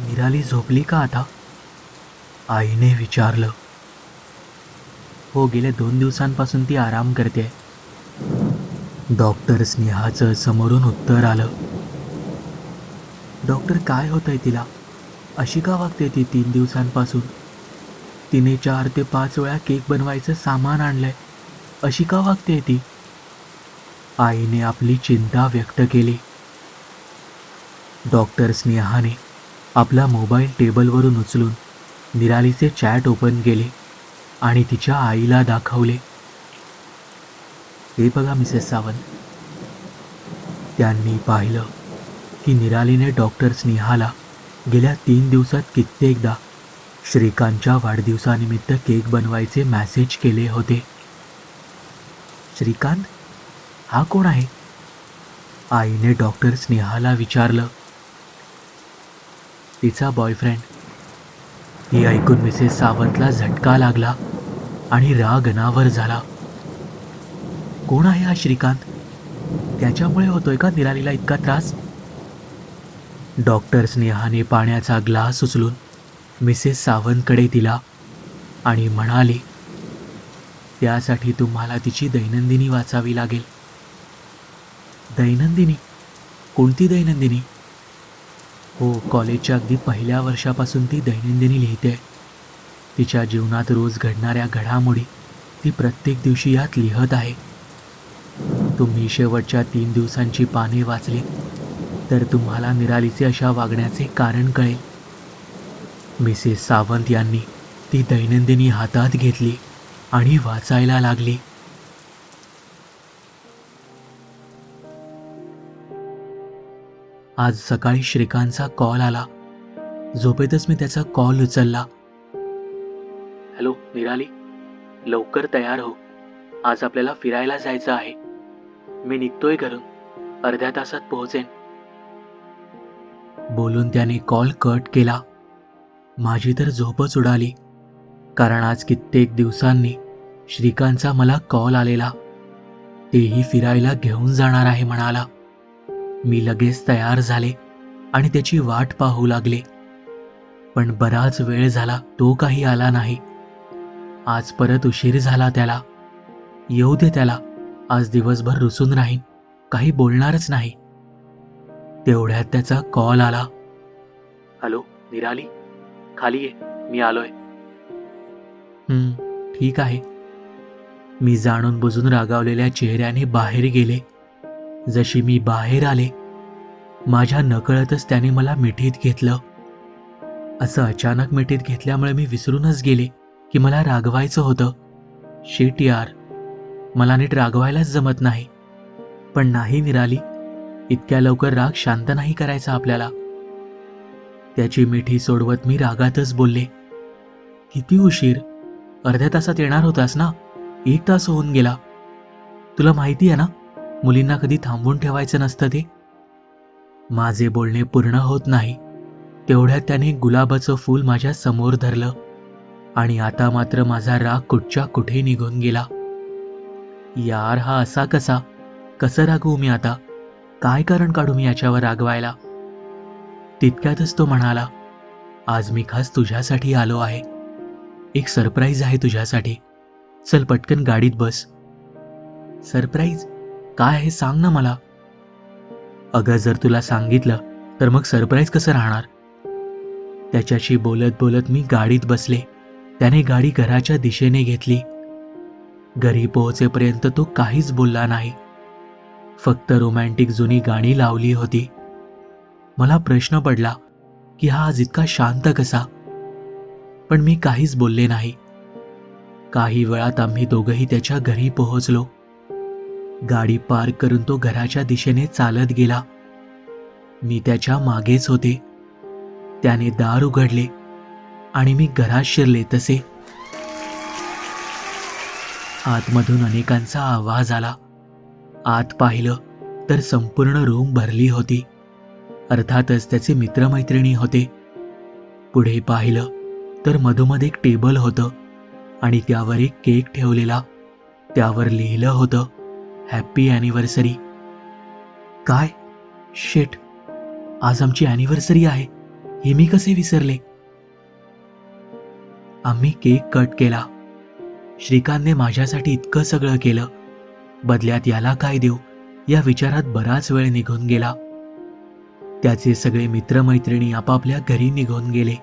निराली झोपली का आता? आईने विचारलं. हो गेल्या दोन दिवसांपासून ती आराम करते डॉक्टर स्नेहाचं समोरून उत्तर आलं. डॉक्टर काय होतंय तिला? अशी का वागते ती तीन दिवसांपासून? तिने चार ते पाच वेळा केक बनवायचं सामान आणलंय. अशी का वागते ती? आईने आपली चिंता व्यक्त केली. डॉक्टर स्नेहाने आपला मोबाईल टेबलवरून उचलून निरालीचे चॅट ओपन केले आणि तिच्या आईला दाखवले. हे बघा मिसेस सावंत. त्यांनी पाहिलं की निरालीने डॉक्टर स्नेहाला गेल्या तीन दिवसात कित्येकदा श्रीकांतच्या वाढदिवसानिमित्त केक बनवायचे मॅसेज केले होते. श्रीकांत हा कोण आहे? आईने डॉक्टर स्नेहाला विचारलं. तिचा बॉयफ्रेंड ही ऐकून मिसेस सावंतला झटका लागला आणि राग अनावर झाला. कोण आहे हा श्रीकांत? त्याच्यामुळे होतोय का निरालीला इतका त्रास? डॉक्टर स्नेहाने पाण्याचा ग्लास उचलून मिसेस सावंतकडे दिला आणि म्हणाले त्यासाठी तुम्हाला तिची दैनंदिनी वाचावी लागेल. दैनंदिनी? कोणती दैनंदिनी? हो कॉलेजच्या अगदी पहिल्या वर्षापासून ती दैनंदिनी लिहिते. तिच्या जीवनात रोज घडणाऱ्या घडामोडी ती प्रत्येक दिवशी यात लिहत आहे. तुम्ही शेवटच्या तीन दिवसांची पाने वाचली तर तुम्हाला निरालीचे अशा वागण्याचे कारण कळेल. मिसेस सावंत यांनी ती दैनंदिनी हातात घेतली आणि वाचायला लागली. आज सकाळी श्रीकांतचा कॉल आला. झोपेतच मी त्याचा कॉल उचलला. हॅलो निराली. लवकर तयार हो. आज आपल्याला फिरायला जायचं आहे. मी निघतोय घरून. अर्ध्या तासात पोहोचेन. बोलून त्याने कॉल कट केला. माझी तर झोपच उडाली कारण आज कित्येक दिवसांनी श्रीकांतचा मला कॉल आलेला. तेही फिरायला घेऊन जाणार आहे म्हणाला. मी लगेच तयार झाले आणि त्याची वाट पाहू लागले. पण बराच वेळ झाला तो काही आला नाही. आज परत उशीर झाला त्याला. येऊ दे त्याला. आज दिवसभर रुसून राहीन. काही बोलणारच नाही. तेवढ्यात त्याचा कॉल आला. हॅलो निराली? खाली ये. मी आलोय. ठीक आहे. मी जाणून बुजून रागावलेल्या चेहऱ्याने बाहेर गेले. जशी मी बाहेर आले माझ्या नकळतच त्याने मला मिठीत घेतलं. असं अचानक मिठीत घेतल्यामुळे मी विसरूनच गेले की मला रागवायचं होतं. शेट यार मला नीट रागवायलाच जमत नाही. पण नाही निराली इतक्या लवकर राग शांत नाही करायचा आपल्याला. त्याची मिठी सोडवत मी रागातच बोलले किती उशीर अर्ध्या तासात येणार होतास ना? एक तास होऊन गेला. तुला माहिती आहे ना मुलींना कधी थांबवून ठेवायचं नसतं ते. माझे बोलणे पूर्ण होत नाही. तेवढ्यात त्याने गुलाबाचं फूल माझ्यासमोर धरलं आणि आता मात्र माझा राग कुठच्या कुठे निघून गेला. यार हा असा कसा? कसं रागवू मी आता? काय कारण काढू मी याच्यावर रागवायला? तितक्यातच तो म्हणाला आज मी खास तुझ्यासाठी आलो आहे. एक सरप्राईज आहे तुझ्यासाठी. चल पटकन गाडीत बस. सरप्राईज? काय हे सांग ना मला. अगं जर तुला सांगितलं तर मग सरप्राईज कसं राहणार? त्याच्याशी बोलत बोलत मी गाडीत बसले. त्याने गाडी घराच्या दिशेने घेतली. घरी पोहोचेपर्यंत तो काहीच बोलला नाही. फक्त रोमॅन्टिक जुनी गाणी लावली होती. मला प्रश्न पडला की हा आज इतका शांत कसा? पण मी काहीच बोलले नाही. काही वेळात आम्ही दोघंही त्याच्या घरी पोहोचलो. गाडी पार्क करून तो घराच्या दिशेने चालत गेला. मी त्याच्या मागेच होते. त्याने दार उघडले आणि मी घरात शिरले तसे. आतमधून अनेकांचा आवाज आला. आत पाहिलं तर संपूर्ण रूम भरली होती. अर्थातच त्याचे मित्रमैत्रिणी होते. पुढे पाहिलं तर मधोमध एक टेबल होतं आणि त्यावर एक केक ठेवलेला. त्यावर लिहिलं होतं हॅप्पी ॲनिव्हर्सरी. काय? शेट आज आमची ॲनिव्हर्सरी आहे. हे मी कसे विसरले? आम्ही केक कट केला. श्रीकांतने माझ्यासाठी इतकं सगळं केलं. बदल्यात याला काय देऊ? या विचारात बराच वेळ निघून गेला. त्याचे सगळे मित्रमैत्रिणी आपापल्या घरी निघून गेले.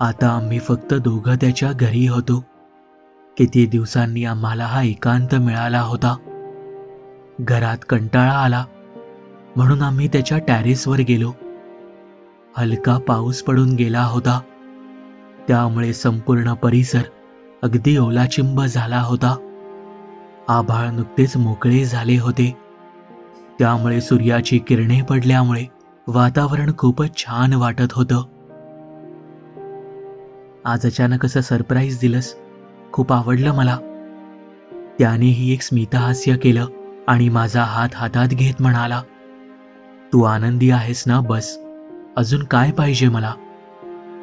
आता आम्ही फक्त दोघं त्याच्या घरी होतो. किती दिवसांनी आम्हाला हा एकांत मिळाला होता. घरात कंटाळा आला. म्हणून आम्ही त्याच्या टॅरेसवर गेलो. हलका पाऊस पडून गेला होता. त्यामुळे संपूर्ण परिसर अगदी ओलाचिंब झाला होता. आभाळ नुकतेच मोकळे झाले होते. त्यामुळे सूर्याची किरणे पडल्यामुळे वातावरण खूपच छान वाटत होतं. आज अचानक असं सरप्राईज दिलंस. खूप आवडलं मला. त्यानेही एक स्मितहास्य केलं. आणि माझा हात हातात घेत म्हणाला तू आनंदी आहेस ना बस. अजून काय पाहिजे मला?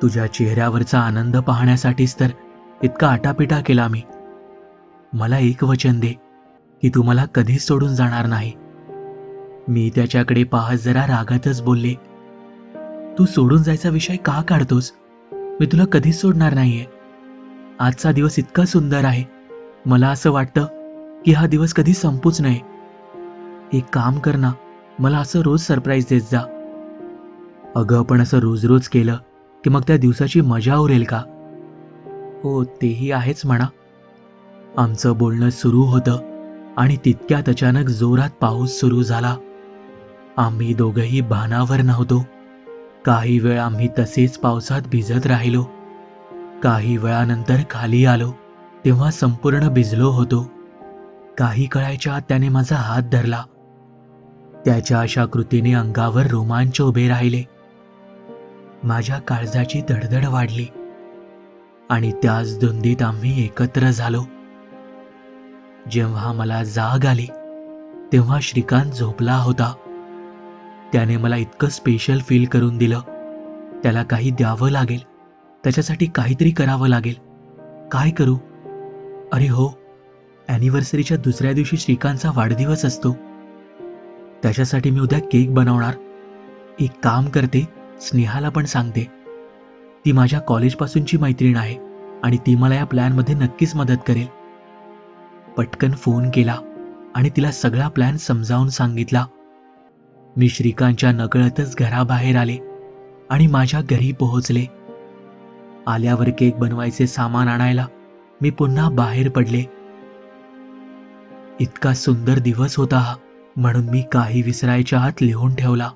तुझ्या चेहऱ्यावरचा आनंद पाहण्यासाठीच तर इतका आटापिटा केला मी. मला एक वचन दे की तू मला कधीच सोडून जाणार नाही. मी त्याच्याकडे पाहत जरा रागातच बोलले तू सोडून जायचा विषय का काढतोस? मी तुला कधीच सोडणार नाहीये. आजचा दिवस इतका सुंदर आहे. मला असं वाटतं की हा दिवस कधी संपूच नये एक काम कर ना मला असं रोज सरप्राईज देत जा. अगं पण असं रोज रोज केलं की मग त्या दिवसाची मजा उरेल का? हो तेही आहेच म्हणा. आमचं बोलणं सुरू होतं आणि तितक्यात अचानक जोरात पाऊस सुरू झाला. आम्ही दोघंही भानावर नव्हतो. काही वेळ आम्ही तसेच पावसात भिजत राहिलो. काही वेळानंतर खाली आलो तेव्हा संपूर्ण भिजलो होतो. काही कळायच्या आत त्याने माझा हात धरला. त्याच्या अशा कृतीने अंगावर रोमांच उभे राहिले. माझ्या काळजाची धडधड वाढली. आणि त्याच धुंदीत आम्ही एकत्र झालो. जेव्हा मला जाग आली तेव्हा श्रीकांत झोपला होता. त्याने मला इतकं स्पेशल फील करून दिलं. त्याला काही द्यावं लागेल. त्याच्यासाठी काहीतरी करावं लागेल. काय करू? अरे हो ॲनिव्हर्सरीच्या दुसऱ्या दिवशी श्रीकांतचा वाढदिवस असतो. त्याच्यासाठी मी उद्या केक बनवणार. एक काम करते स्नेहाला पण सांगते. ती माझ्या कॉलेजपासूनची मैत्रीण आहे आणि ती मला या प्लॅनमध्ये नक्कीच मदत करेल. पटकन फोन केला आणि तिला सगळा प्लॅन समजावून सांगितला. मी श्रीकांतच्या नकळतच घराबाहेर आले आणि माझ्या घरी पोहोचले. आल्यावर केक बनवायचे सामान आणायला मी पुन्हा बाहेर पडले. इतका सुंदर दिवस होता हा. म्हणून मी काही विसरायच्या आत लिहून ठेवला.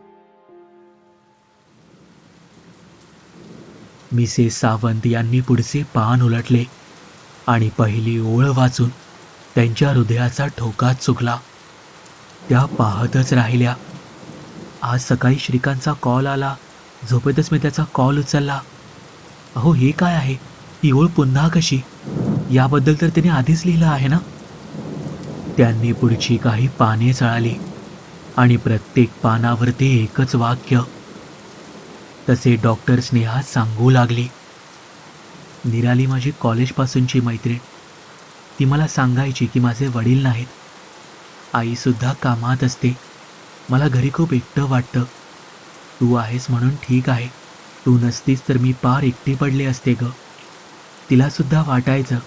मिसेस सावंत यांनी पुढचे पान उलटले आणि पहिली ओळ वाचून त्यांच्या हृदयाचा ठोका चुकला. त्या पाहतच राहिल्या. आज सकाळी श्रीकांतचा कॉल आला. झोपेतच मी त्याचा कॉल उचलला. अहो हे काय आहे? ती ओळ पुन्हा कशी? याबद्दल तर तिने आधीच लिहिलं आहे ना? त्यांनी पुढची काही पाने चळाली आणि प्रत्येक पानावर ते एकच वाक्य. तसे डॉक्टर स्नेहा सांगू लागली निराली माझी कॉलेजपासूनची मैत्रीण. ती मला सांगायची की माझे वडील नाहीत. आईसुद्धा कामात असते. मला घरी खूप एकटं वाटतं. तू आहेस म्हणून ठीक आहे. तू नसतीस तर मी पार एकटी पडले असते ग. तिलासुद्धा वाटायचं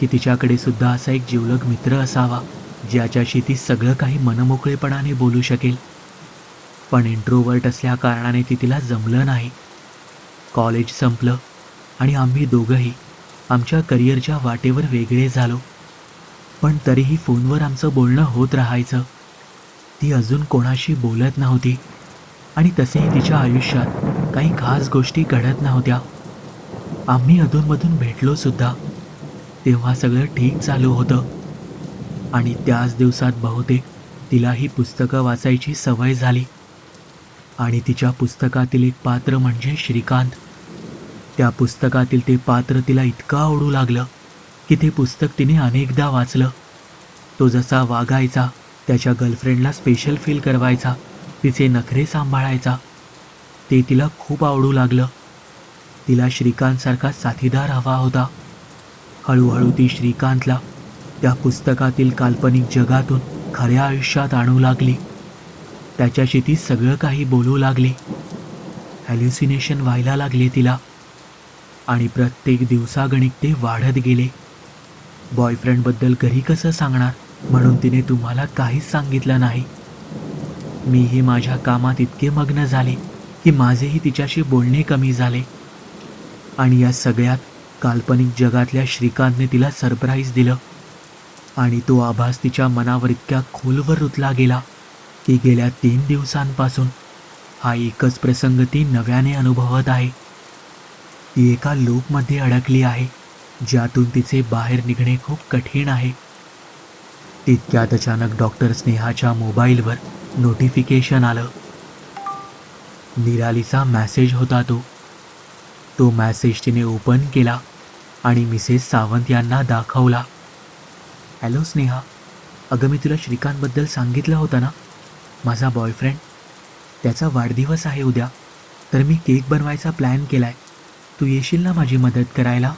की तिच्याकडे सुद्धा असा एक जिवलग मित्र असावा. ज्याच्याशी ती सगळं काही मनमोकळेपणाने बोलू शकेल. पण इंट्रोवर्ट असल्या कारणाने ती तिला जमलं नाही. कॉलेज संपलं आणि आम्ही दोघंही आमच्या करिअरच्या वाटेवर वेगळे झालो. पण तरीही फोनवर आमचं बोलणं होत राहायचं. ती अजून कोणाशी बोलत नव्हती आणि तसेही तिच्या आयुष्यात काही खास गोष्टी घडत नव्हत्या. आम्ही अधूनमधून भेटलो सुद्धा तेव्हा सगळं ठीक चालू होतं. आणि त्याच दिवसात बहुतेक तिलाही पुस्तकं वाचायची सवय झाली. आणि तिच्या पुस्तकातील एक पात्र म्हणजे श्रीकांत. त्या पुस्तकातील ते पात्र तिला इतकं आवडू लागलं की ते पुस्तक तिने अनेकदा वाचलं. तो जसा वागायचा त्याच्या गर्लफ्रेंडला स्पेशल फील करवायचा तिचे नखरे सांभाळायचा ते तिला खूप आवडू लागलं. तिला श्रीकांतसारखा साथीदार हवा होता. हळूहळू ती श्रीकांतला त्या पुस्तकातील काल्पनिक जगातून खऱ्या आयुष्यात आणू लागली. त्याच्याशी ती सगळं काही बोलू लागली. हॅल्युसिनेशन व्हायला लागले तिला. आणि प्रत्येक दिवसागणिक ते वाढत गेले. बॉयफ्रेंडबद्दल घरी कसं सांगणार? म्हणून तिने तुम्हाला काहीच सांगितलं नाही. मीही माझ्या कामात इतके मग्न झाले की माझेही तिच्याशी बोलणे कमी झाले. आणि या सगळ्यात काल्पनिक जगातल्या श्रीकांतने तिला सरप्राईज दिलं. आणि तो आभास तिच्या मनावर इतक्या खोलवर रुतला गेला की गेल्या तीन दिवसांपासून हा एकच प्रसंग ती नव्याने अनुभवत आहे. ती एका लूपमध्ये अडकली आहे ज्यातून तिचे बाहेर निघणे खूप कठीण आहे. तितक्यात अचानक डॉक्टर स्नेहाच्या मोबाईलवर नोटिफिकेशन आलं. निरालीचा मॅसेज होता तो. तो मॅसेज तिने ओपन केला आणि मिसेस सावंत यांना दाखवला. हॅलो स्नेहा अगं मी तुला श्रीकांतबद्दल सांगितलं होतं ना? माझा बॉयफ्रेंड त्याचा वाढदिवस आहे उद्या. तर मी केक बनवायचा प्लॅन केला आहे तू येशील ना माझी मदत करायला?